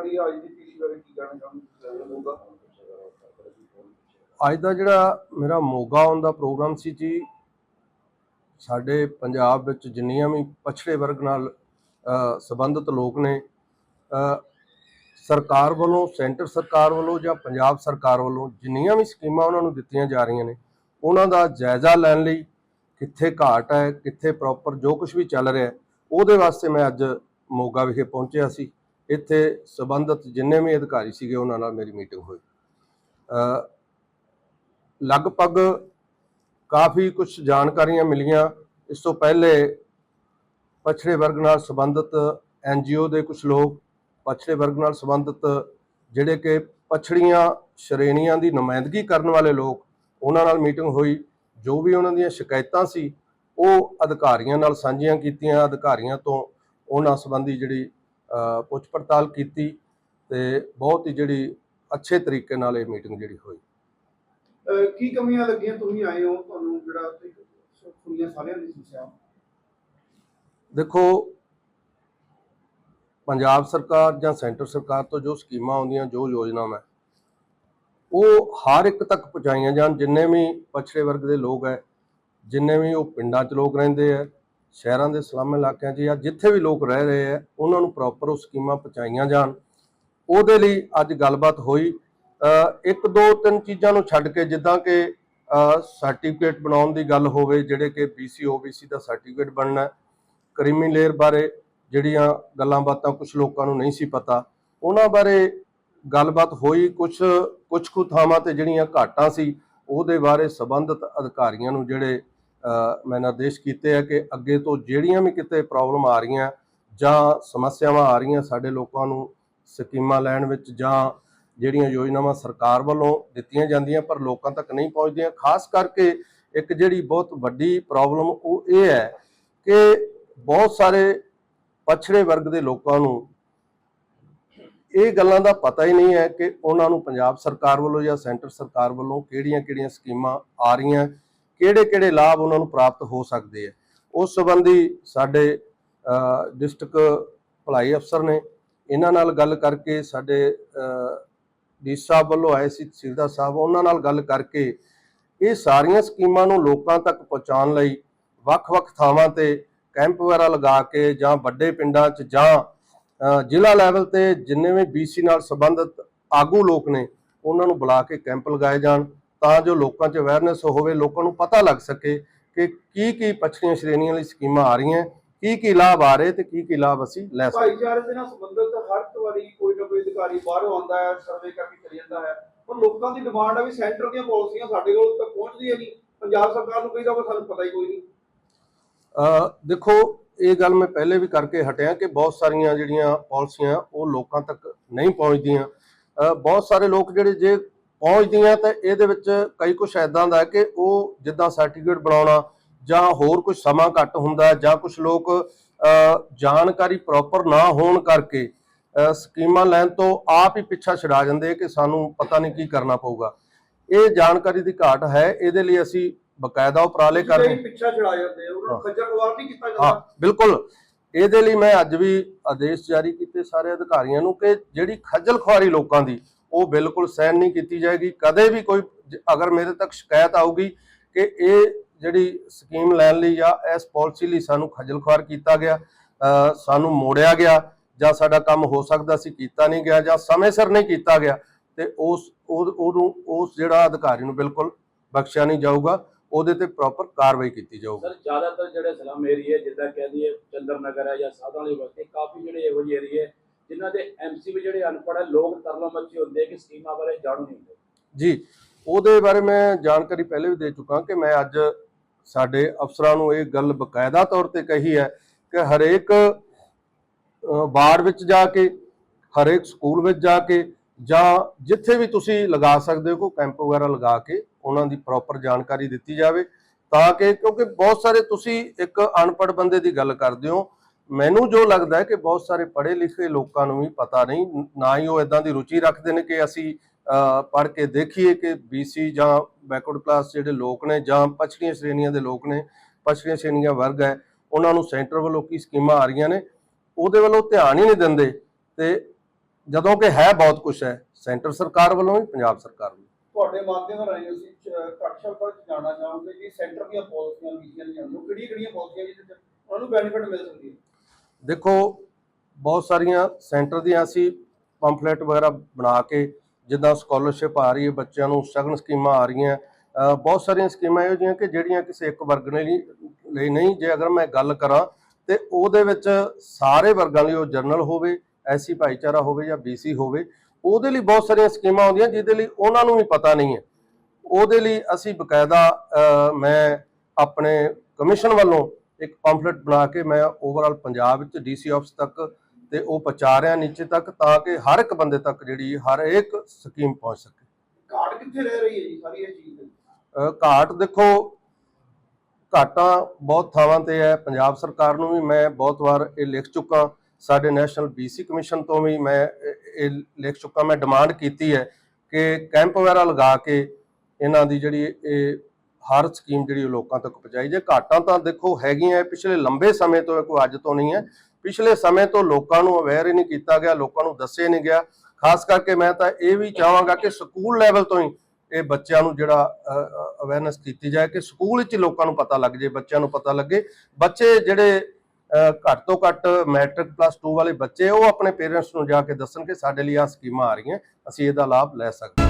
ਜਾਣਕਾਰੀ ਅੱਜ ਦੀ ਪੀੜ੍ਹੀ ਬਾਰੇ ਕੀ ਕਹਿਣਾ ਚਾਹੁੰਦੇ ਅੱਜ ਦਾ ਜਿਹੜਾ ਮੇਰਾ ਮੋਗਾ ਆਉਣ ਦਾ ਪ੍ਰੋਗਰਾਮ ਸੀ ਜੀ, ਸਾਡੇ ਪੰਜਾਬ ਵਿੱਚ ਜਿੰਨੀਆਂ ਵੀ ਪਛੜੇ ਵਰਗ ਨਾਲ ਸੰਬੰਧਿਤ ਲੋਕ ਨੇ ਸਰਕਾਰ ਵੱਲੋਂ, ਸੈਂਟਰ ਸਰਕਾਰ ਵੱਲੋਂ ਜਾਂ ਪੰਜਾਬ ਸਰਕਾਰ ਵੱਲੋਂ ਜਿੰਨੀਆਂ ਵੀ ਸਕੀਮਾਂ ਉਹਨਾਂ ਨੂੰ ਦਿੱਤੀਆਂ ਜਾ ਰਹੀਆਂ ਨੇ, ਉਹਨਾਂ ਦਾ ਜਾਇਜ਼ਾ ਲੈਣ ਲਈ ਕਿੱਥੇ ਘਾਟ ਹੈ, ਕਿੱਥੇ ਪ੍ਰੋਪਰ ਜੋ ਕੁਝ ਵੀ ਚੱਲ ਰਿਹਾ, ਉਹਦੇ ਵਾਸਤੇ ਮੈਂ ਅੱਜ ਮੋਗਾ ਵਿਖੇ ਪਹੁੰਚਿਆ ਸੀ। ਇੱਥੇ ਸੰਬੰਧਿਤ ਜਿੰਨੇ ਵੀ ਅਧਿਕਾਰੀ ਸੀਗੇ, ਉਹਨਾਂ ਨਾਲ ਮੇਰੀ ਮੀਟਿੰਗ ਹੋਈ। ਲਗਭਗ ਕਾਫੀ ਕੁਝ ਜਾਣਕਾਰੀਆਂ ਮਿਲੀਆਂ। ਇਸ ਤੋਂ ਪਹਿਲੇ ਪਛੜੇ ਵਰਗ ਨਾਲ ਸੰਬੰਧਿਤ ਐਨਜੀਓ ਦੇ ਕੁਝ ਲੋਕ, ਪਛੜੇ ਵਰਗ ਨਾਲ ਸੰਬੰਧਿਤ ਜਿਹੜੇ ਕਿ ਪਛੜੀਆਂ ਸ਼੍ਰੇਣੀਆਂ ਦੀ ਨੁਮਾਇੰਦਗੀ ਕਰਨ ਵਾਲੇ ਲੋਕ, ਉਹਨਾਂ ਨਾਲ ਮੀਟਿੰਗ ਹੋਈ। ਜੋ ਵੀ ਉਹਨਾਂ ਦੀਆਂ ਸ਼ਿਕਾਇਤਾਂ ਸੀ, ਉਹ ਅਧਿਕਾਰੀਆਂ ਨਾਲ ਸਾਂਝੀਆਂ ਕੀਤੀਆਂ। ਅਧਿਕਾਰੀਆਂ ਤੋਂ ਉਹਨਾਂ ਸੰਬੰਧੀ ਜਿਹੜੀ ਪੁੱਛ ਪੜਤਾਲ ਕੀਤੀ ਤੇ ਬਹੁਤ ਹੀ ਜਿਹੜੀ ਅੱਛੇ ਤਰੀਕੇ ਨਾਲ ਇਹ ਮੀਟਿੰਗ ਜਿਹੜੀ ਹੋਈ। ਕੀ ਕਮੀਆਂ ਲੱਗੀਆਂ? ਤੁਸੀਂ ਆਏ ਹੋ ਤੁਹਾਨੂੰ ਜਿਹੜਾ ਸੁਣੀਆਂ ਸਾਰਿਆਂ ਦੀ ਸਮੱਸਿਆ ਦੇਖੋ ਪੰਜਾਬ ਸਰਕਾਰ ਜਾਂ ਸੈਂਟਰ ਸਰਕਾਰ ਤੋਂ ਜੋ ਸਕੀਮਾਂ ਆਉਂਦੀਆਂ ਜੋ ਯੋਜਨਾਵਾਂ ਉਹ ਹਰ ਇੱਕ ਤੱਕ ਪਹੁੰਚਾਈਆਂ ਜਾਣ। ਜਿੰਨੇ ਵੀ ਪਛੜੇ ਵਰਗ ਦੇ ਲੋਕ ਹੈ ਜਿੰਨੇ ਵੀ ਉਹ ਪਿੰਡਾਂ 'ਚ ਲੋਕ ਰਹਿੰਦੇ ਆ ਸ਼ਹਿਰਾਂ ਦੇ ਸਲਮ ਇਲਾਕਿਆਂ 'ਚ ਜਾਂ ਜਿੱਥੇ ਵੀ ਲੋਕ ਰਹਿ ਰਹੇ ਆ, ਉਹਨਾਂ ਨੂੰ ਪ੍ਰੋਪਰ ਉਹ ਸਕੀਮਾਂ ਪਹੁੰਚਾਈਆਂ ਜਾਣ। ਉਹਦੇ ਲਈ ਅੱਜ ਗੱਲਬਾਤ ਹੋਈ। ਇੱਕ ਦੋ ਤਿੰਨ ਚੀਜ਼ਾਂ ਨੂੰ ਛੱਡ ਕੇ ਜਿੱਦਾਂ ਕਿ ਸਰਟੀਫਿਕੇਟ ਬਣਾਉਣ ਦੀ ਗੱਲ ਹੋਵੇ, ਜਿਹੜੇ ਕਿ BC OBC ਦਾ ਸਰਟੀਫਿਕੇਟ ਬਣਨਾ ਹੈ। ਕਰੀਮੀ ਲੇਅਰ ਬਾਰੇ ਜਿਹੜੀਆਂ ਗੱਲਾਂ ਬਾਤਾਂ ਕੁਝ ਲੋਕਾਂ ਨੂੰ ਨਹੀਂ ਸੀ ਪਤਾ, ਉਹਨਾਂ ਬਾਰੇ ਗੱਲਬਾਤ ਹੋਈ। ਕੁਝ ਕੁਝ ਕੁ ਥਾਵਾਂ ਤੇ ਜਿਹੜੀਆਂ ਘਾਟਾਂ ਸੀ, ਉਹਦੇ ਬਾਰੇ ਸੰਬੰਧਿਤ ਅਧਿਕਾਰੀਆਂ ਨੂੰ ਜਿਹੜੇ ਮੈਂ ਨਿਰਦੇਸ਼ ਕੀਤੇ ਆ ਕਿ ਅੱਗੇ ਤੋਂ ਜਿਹੜੀਆਂ ਵੀ ਕਿਤੇ ਪ੍ਰੋਬਲਮ ਆ ਰਹੀਆਂ, ਜਾਂ ਸਮੱਸਿਆਵਾਂ ਆ ਰਹੀਆਂ ਸਾਡੇ ਲੋਕਾਂ ਨੂੰ ਸਕੀਮਾਂ ਲੈਣ ਵਿੱਚ, ਜਾਂ ਜਿਹੜੀਆਂ ਯੋਜਨਾਵਾਂ ਸਰਕਾਰ ਵੱਲੋਂ ਦਿੱਤੀਆਂ ਜਾਂਦੀਆਂ ਪਰ ਲੋਕਾਂ ਤੱਕ ਨਹੀਂ ਪਹੁੰਚਦੀਆਂ, ਖਾਸ ਕਰਕੇ ਇੱਕ ਜਿਹੜੀ ਬਹੁਤ ਵੱਡੀ ਪ੍ਰੋਬਲਮ ਉਹ ਇਹ ਹੈ ਕਿ ਬਹੁਤ ਸਾਰੇ ਪਛੜੇ ਵਰਗ ਦੇ ਲੋਕਾਂ ਨੂੰ ਇਹ ਗੱਲਾਂ ਦਾ ਪਤਾ ਹੀ ਨਹੀਂ ਹੈ ਕਿ ਉਹਨਾਂ ਨੂੰ ਪੰਜਾਬ ਸਰਕਾਰ ਵੱਲੋਂ ਜਾਂ ਸੈਂਟਰ ਸਰਕਾਰ ਵੱਲੋਂ ਕਿਹੜੀਆਂ-ਕਿਹੜੀਆਂ ਸਕੀਮਾਂ ਆ ਰਹੀਆਂ। ਕਿਹੜੇ-ਕਿਹੜੇ ਲਾਭ ਉਹਨਾਂ ਨੂੰ ਪ੍ਰਾਪਤ ਹੋ ਸਕਦੇ ਆ। ਉਸ ਸੰਬੰਧੀ ਸਾਡੇ ਡਿਸਟ੍ਰਿਕਟ ਭਲਾਈ ਅਫਸਰ ਨੇ ਇਹਨਾਂ ਨਾਲ ਗੱਲ ਕਰਕੇ ਸਾਡੇ ਡੀ ਸਾਹਿਬ ਵੱਲੋਂ ਆਏ ਸੀ, ਤਹਿਸੀਲਦਾਰ ਸਾਹਿਬ, ਉਹਨਾਂ ਨਾਲ ਗੱਲ ਕਰਕੇ ਇਹ ਸਾਰੀਆਂ ਸਕੀਮਾਂ ਨੂੰ ਲੋਕਾਂ ਤੱਕ ਪਹੁੰਚਾਉਣ ਲਈ ਵੱਖ-ਵੱਖ ਥਾਵਾਂ ਤੇ ਕੈਂਪ ਵਗੈਰਾ ਲਗਾ ਕੇ ਜਾਂ ਵੱਡੇ ਪਿੰਡਾਂ 'ਚ ਜਾਂ ਜ਼ਿਲ੍ਹਾ ਲੈਵਲ ਤੇ ਜਿੰਨੇ ਵੀ BC ਨਾਲ ਸੰਬੰਧਿਤ ਆਗੂ ਲੋਕ ਨੇ, ਉਹਨਾਂ ਨੂੰ ਬੁਲਾ ਕੇ ਕੈਂਪ ਲਗਾਏ ਜਾਣ। ਤਾਂ ਜੋ ਲੋਕਾਂ 'ਚ ਅਵੇਅਰਨੈਸ ਹੋਵੇ ਲੋਕਾਂ ਨੂੰ ਪਤਾ ਲੱਗ ਸਕੇ ਕਿ ਕੀ ਕੀ ਪਛੜੀਆਂ ਸ਼੍ਰੇਣੀਆਂ ਲਈ ਸਕੀਮਾਂ ਆ ਰਹੀਆਂ ਕੀ ਕੀ ਲਾਭ ਆ ਰਹੇ ਤੇ ਕੀ ਕੀ ਲਾਭ ਅਸੀਂ ਲੈ ਸਕਦੇ। ਭਾਈਚਾਰੇ ਦੇ ਨਾਲ ਸੰਬੰਧਿਤ ਹਰ ਵਾਰੀ ਕੋਈ ਨਾ ਕੋਈ ਅਧਿਕਾਰੀ ਬਾਹਰੋਂ ਆਉਂਦਾ ਹੈ ਸਰਵੇ ਕਰਕੇ ਚਲੇ ਜਾਂਦਾ ਹੈ। ਪਰ ਲੋਕਾਂ ਦੀ ਡਿਮਾਂਡ ਹੈ ਵੀ ਸੈਂਟਰ ਦੀਆਂ ਪਾਲਿਸੀਆਂ ਸਾਡੇ ਕੋਲ ਤੱਕ ਪਹੁੰਚਦੀਆਂ ਨਹੀਂ। ਪੰਜਾਬ ਸਰਕਾਰ ਨੂੰ ਕਹੀਦਾ ਪਰ ਸਾਨੂੰ ਪਤਾ ਹੀ ਕੋਈ ਨਹੀਂ। ਅ, ਦੇਖੋ ਇਹ ਗੱਲ ਮੈਂ ਪਹਿਲੇ ਵੀ ਕਰਕੇ ਹਟਿਆ ਕਿ ਬਹੁਤ ਸਾਰੀਆਂ ਜਿਹੜੀਆਂ ਪਾਲਿਸੀਆਂ ਉਹ ਲੋਕਾਂ ਤੱਕ ਨਹੀਂ ਪਹੁੰਚਦੀਆਂ। ਬਹੁਤ ਸਾਰੇ ਲੋਕ ਜਿਹੜੇ ਜੇ ਪਹੁੰਚਦੀਆਂ ਤਾਂ ਇਹਦੇ ਵਿੱਚ ਕਈ ਕੁਝ ਐਦਾਂ ਦਾ ਕਿ ਉਹ ਜਿੱਦਾਂ ਸਰਟੀਫਿਕੇਟ ਬਣਾਉਣਾ ਜਾਂ ਹੋਰ ਕੁਝ ਸਮਾਂ ਘੱਟ ਹੁੰਦਾ ਜਾਂ ਕੁਝ ਲੋਕ ਜਾਣਕਾਰੀ ਪ੍ਰੋਪਰ ਨਾ ਹੋਣ ਕਰਕੇ ਸਕੀਮਾਂ ਲੈਣ ਤੋਂ ਆਪ ਹੀ ਪਿੱਛਾ ਛਡਾ ਜਾਂਦੇ ਕਿ ਸਾਨੂੰ ਪਤਾ ਨਹੀਂ ਕੀ ਕਰਨਾ ਪਊਗਾ। ਇਹ ਜਾਣਕਾਰੀ ਦੀ ਘਾਟ ਹੈ ਇਹਦੇ ਲਈ ਅਸੀਂ ਬਕਾਇਦਾ ਉਪਰਾਲੇ ਕਰ ਰਹੇ ਜਿਹੜੇ ਪਿੱਛਾ ਛੜਾ ਜਾਂਦੇ ਆ, ਉਹਨਾਂ ਨੂੰ ਹਾਂ। ਖੱਜਲ ਖਵਾਰ ਨਹੀਂ ਕੀਤਾ ਹਾਂ ਜਾਂਦਾ ਬਿਲਕੁਲ। ਇਹਦੇ ਲਈ ਮੈਂ ਅੱਜ ਵੀ ਆਦੇਸ਼ ਜਾਰੀ ਕੀਤੇ ਸਾਰੇ ਅਧਿਕਾਰੀਆਂ ਨੂੰ ਕਿ ਜਿਹੜੀ ਖੱਜਲ ਖੁਆਰੀ ਲੋਕਾਂ ਦੀ ਉਹ ਬਿਲਕੁਲ ਸਹਿਨ ਨਹੀਂ ਕੀਤੀ ਜਾਏਗੀ। ਕਦੇ ਵੀ ਕੋਈ ਅਗਰ ਮੇਰੇ ਤੱਕ ਸ਼ਿਕਾਇਤ ਆਊਗੀ ਕਿ ਇਹ ਜਿਹੜੀ ਸਕੀਮ ਲੈਣ ਲਈ ਜਾਂ ਇਸ ਪਾਲਿਸੀ ਲਈ ਸਾਨੂੰ ਖੱਜਲ ਖੁਆਰ ਕੀਤਾ ਗਿਆ ਸਾਨੂੰ ਮੋੜਿਆ ਗਿਆ ਜਾਂ ਸਾਡਾ ਕੰਮ ਹੋ ਸਕਦਾ ਸੀ, ਕੀਤਾ ਨਹੀਂ ਗਿਆ ਜਾਂ ਸਮੇਂ ਸਿਰ ਨਹੀਂ ਕੀਤਾ ਗਿਆ, ਤੇ ਉਸ ਉਹਨੂੰ, ਉਸ ਜਿਹੜਾ ਅਧਿਕਾਰੀ ਨੂੰ ਬਿਲਕੁਲ ਬਖਸ਼ਿਆ ਨਹੀਂ ਜਾਊਗਾ, ਉਹਦੇ ਤੇ ਪ੍ਰੋਪਰ ਕਾਰਵਾਈ ਕੀਤੀ ਜਾਊਗੀ। ਸਰ, ਜ਼ਿਆਦਾਤਰ ਜਿਹੜੇ ਸਲਮ ਏਰੀਏ ਜਿੱਦਾਂ ਕਹਿ ਦਈਏ ਚੰਦਰ ਨਗਰ ਹੈ ਜਾਂ ਸਾਧਾਂ ਵਾਲੀ ਬਸਤੀ, ਕਾਫੀ ਜਿਹੜੇ ਇਹੋ ਜਿਹੇ ਏਰੀਏ ਜਿਨ੍ਹਾਂ ਦੇ ਐਮਸੀ ਵੀ ਜਿਹੜੇ ਅਨਪੜ੍ਹ ਹੈ ਲੋਕ ਤਰਲੋ ਮੱਚੀ ਹੁੰਦੇ ਕਿ ਸਕੀਮਾਂ ਬਾਰੇ ਜਾਣੂ ਨਹੀਂ ਹੁੰਦੇ। ਜੀ ਉਹਦੇ ਬਾਰੇ ਮੈਂ ਜਾਣਕਾਰੀ ਪਹਿਲੇ ਵੀ ਦੇ ਚੁੱਕਾ ਕਿ ਮੈਂ ਅੱਜ ਸਾਡੇ ਅਫਸਰਾਂ ਨੂੰ ਇਹ ਗੱਲ ਬਕਾਇਦਾ ਤੌਰ ਤੇ ਕਹੀ ਹੈ ਕਿ ਹਰੇਕ ਅ, ਵਾਰਡ ਵਿੱਚ ਜਾ ਕੇ ਹਰੇਕ ਸਕੂਲ ਵਿੱਚ ਜਾ ਕੇ ਜਾਂ ਜਿੱਥੇ ਵੀ ਤੁਸੀਂ ਲਗਾ ਸਕਦੇ ਹੋ ਕੈਂਪ ਵਗੈਰਾ ਲਗਾ ਕੇ ਉਹਨਾਂ ਦੀ ਪ੍ਰੋਪਰ ਜਾਣਕਾਰੀ ਦਿੱਤੀ ਜਾਵੇ ਤਾਂ ਕਿ ਕਿਉਂਕਿ ਬਹੁਤ ਸਾਰੇ ਤੁਸੀਂ ਇੱਕ ਅਨਪੜ੍ਹ ਬੰਦੇ ਦੀ ਗੱਲ ਕਰਦੇ ਹੋ ਮੈਨੂੰ ਜੋ ਲੱਗਦਾ ਹੈ ਕਿ ਬਹੁਤ ਸਾਰੇ ਪੜ੍ਹੇ ਲਿਖੇ ਲੋਕਾਂ ਨੂੰ ਵੀ ਪਤਾ ਨਹੀਂ, ਨਾ ਹੀ ਉਹ ਇਦਾਂ ਦੀ ਰੁਚੀ ਰੱਖਦੇ ਨੇ ਕਿ ਅਸੀਂ ਪੜ੍ਹ ਕੇ ਦੇਖੀਏ ਕਿ BC ਜਾਂ ਬੈਕਵਰਡ ਕਲਾਸ ਜਿਹੜੇ ਲੋਕ ਨੇ ਜਾਂ ਪਛੜੀਆਂ ਸ਼੍ਰੇਣੀਆਂ ਦੇ ਲੋਕ ਨੇ ਪਛੜੀਆਂ ਸ਼੍ਰੇਣੀਆਂ ਵਰਗ ਹੈ, ਉਹਨਾਂ ਨੂੰ ਸੈਂਟਰ ਵੱਲੋਂ ਕੀ ਸਕੀਮਾਂ ਆ ਰਹੀਆਂ ਨੇ, ਉਹਦੇ ਵੱਲੋਂ ਧਿਆਨ ਹੀ ਨਹੀਂ ਦਿੰਦੇ, ਤੇ ਜਦੋਂ ਕਿ ਹੈ ਬਹੁਤ ਕੁਝ ਹੈ ਸੈਂਟਰ ਸਰਕਾਰ ਵੱਲੋਂ ਵੀ, ਪੰਜਾਬ ਸਰਕਾਰ ਵੱਲੋਂ। ਤੁਹਾਡੇ ਮਾਧਿਅਮ ਰਾਹੀਂ ਅਸੀਂ ਘੱਟ ਸ਼ਬਦਾਂ ਵਿੱਚ ਜਾਣਨਾ ਚਾਹਾਂਗੇ ਕਿ ਸੈਂਟਰ ਦੀਆਂ ਪਾਲਿਸੀਆਂ ਵਿਖੀਆਂ ਕਿਹੜੀਆਂ ਕਿਹੜੀਆਂ ਪਾਲਿਸੀਆਂ ਜਿਹਦੇ ਉਹਨਾਂ ਨੂੰ ਬੈਨੀਫਿਟ ਮਿਲ ਸਕਦੀ ਹੈ? ਦੇਖੋ, ਬਹੁਤ ਸਾਰੀਆਂ ਸੈਂਟਰ ਦੀਆਂ ਅਸੀਂ ਪੰਫਲੇਟ ਵਗੈਰਾ ਬਣਾ ਕੇ ਜਿੱਦਾਂ ਸਕਾਲਰਸ਼ਿਪ ਆ ਰਹੀ ਹੈ, ਬੱਚਿਆਂ ਨੂੰ ਸ਼ਗਨ ਸਕੀਮਾਂ ਆ ਰਹੀਆਂ ਬਹੁਤ ਸਾਰੀਆਂ ਸਕੀਮਾਂ ਇਹੋ ਜਿਹੀਆਂ ਕਿ ਜਿਹੜੀਆਂ ਕਿਸੇ ਇੱਕ ਵਰਗ ਨੇ ਲਈ ਨਹੀਂ। ਜੇ ਅਗਰ ਮੈਂ ਗੱਲ ਕਰਾਂ ਤੇ ਉਹਦੇ ਵਿੱਚ ਸਾਰੇ ਵਰਗਾਂ ਲਈ ਉਹ ਜਨਰਲ ਹੋਵੇ, ਐਸੀ ਭਾਈਚਾਰਾ ਹੋਵੇ ਜਾਂ ਬੀਸੀ ਹੋਵੇ, ਉਹਦੇ ਲਈ ਬਹੁਤ ਸਾਰੀਆਂ ਸਕੀਮਾਂ ਆਉਂਦੀਆਂ ਜਿਹਦੇ ਲਈ ਉਹਨਾਂ ਨੂੰ ਵੀ ਪਤਾ ਨਹੀਂ ਹੈ। ਉਹਦੇ ਲਈ ਅਸੀਂ ਬਕਾਇਦਾ ਮੈਂ ਆਪਣੇ ਕਮਿਸ਼ਨ ਵੱਲੋਂ ਇੱਕ ਪੰਫਲੇਟ ਬਣਾ ਕੇ ਮੈਂ ਓਵਰਆਲ ਪੰਜਾਬ ਵਿੱਚ ਡੀਸੀ ਆਫਿਸ ਤੱਕ ਤੇ ਉਹ ਪਹੁੰਚਾ ਰਿਹਾ ਨੀਚੇ ਤੱਕ ਤਾਂ ਕਿ ਹਰ ਇੱਕ ਬੰਦੇ ਤੱਕ ਜਿਹੜੀ ਹਰ ਇੱਕ ਸਕੀਮ ਪਹੁੰਚ ਸਕੇ। ਘਾਟ ਕਿੱਥੇ ਰਹਿ ਰਹੀ ਹੈ ਜੀ ਸਾਰੀ ਇਹ ਚੀਜ਼? ਦੀ ਘਾਟ ਦੇਖੋ ਘਾਟਾਂ ਬਹੁਤ ਥਾਵਾਂ ਤੇ ਹੈ। ਪੰਜਾਬ ਸਰਕਾਰ ਨੂੰ ਵੀ ਮੈਂ ਬਹੁਤ ਵਾਰ ਇਹ ਲਿਖ ਚੁੱਕਾ। ਸਾਡੇ ਨੈਸ਼ਨਲ ਬੀਸੀ ਕਮਿਸ਼ਨ ਤੋਂ ਵੀ ਮੈਂ ਇਹ ਲਿਖ ਚੁੱਕਾ। ਮੈਂ ਡਿਮਾਂਡ ਕੀਤੀ ਹੈ ਕਿ ਕੈਂਪ ਵਗੈਰਾ ਲਗਾ ਕੇ ਇਹਨਾਂ ਦੀ ਜਿਹੜੀ ਇਹ ਹਰ ਸਕੀਮ ਜਿਹੜੀ ਉਹ ਲੋਕਾਂ ਤੱਕ ਪਹੁੰਚਾਈ ਜੇ। ਘਾਟਾਂ ਤਾਂ ਦੇਖੋ ਹੈਗੀਆਂ ਪਿਛਲੇ ਲੰਬੇ ਸਮੇਂ ਤੋਂ ਕੋਈ ਅੱਜ ਤੋਂ ਨਹੀਂ ਹੈ ਪਿਛਲੇ ਸਮੇਂ ਤੋਂ ਲੋਕਾਂ ਨੂੰ ਅਵੇਅਰ ਹੀ ਨਹੀਂ ਕੀਤਾ ਗਿਆ, ਲੋਕਾਂ ਨੂੰ ਦੱਸਿਆ ਨਹੀਂ ਗਿਆ। ਖਾਸ ਕਰਕੇ ਮੈਂ ਤਾਂ ਇਹ ਵੀ ਚਾਹਾਂਗਾ ਕਿ ਸਕੂਲ ਲੈਵਲ ਤੋਂ ਹੀ ਇਹ ਬੱਚਿਆਂ ਨੂੰ ਜਿਹੜਾ ਅਵੇਅਰਨੈਸ ਕੀਤੀ ਜਾਏ ਕਿ ਸਕੂਲ ਵਿੱਚ ਲੋਕਾਂ ਨੂੰ ਪਤਾ ਲੱਗ ਜੇ, ਬੱਚਿਆਂ ਨੂੰ ਪਤਾ ਲੱਗੇ। ਬੱਚੇ ਜਿਹੜੇ ਘੱਟ ਤੋਂ ਘੱਟ ਮੈਟ੍ਰਿਕ ਪਲੱਸ 2 ਵਾਲੇ ਬੱਚੇ, ਉਹ ਆਪਣੇ ਪੇਰੈਂਟਸ ਨੂੰ ਜਾ ਕੇ ਦੱਸਣ ਕਿ ਸਾਡੇ ਲਈ ਆਹ ਸਕੀਮਾਂ ਆ ਰਹੀਆਂ। ਅਸੀਂ ਇਹਦਾ ਲਾਭ ਲੈ ਸਕਦੇ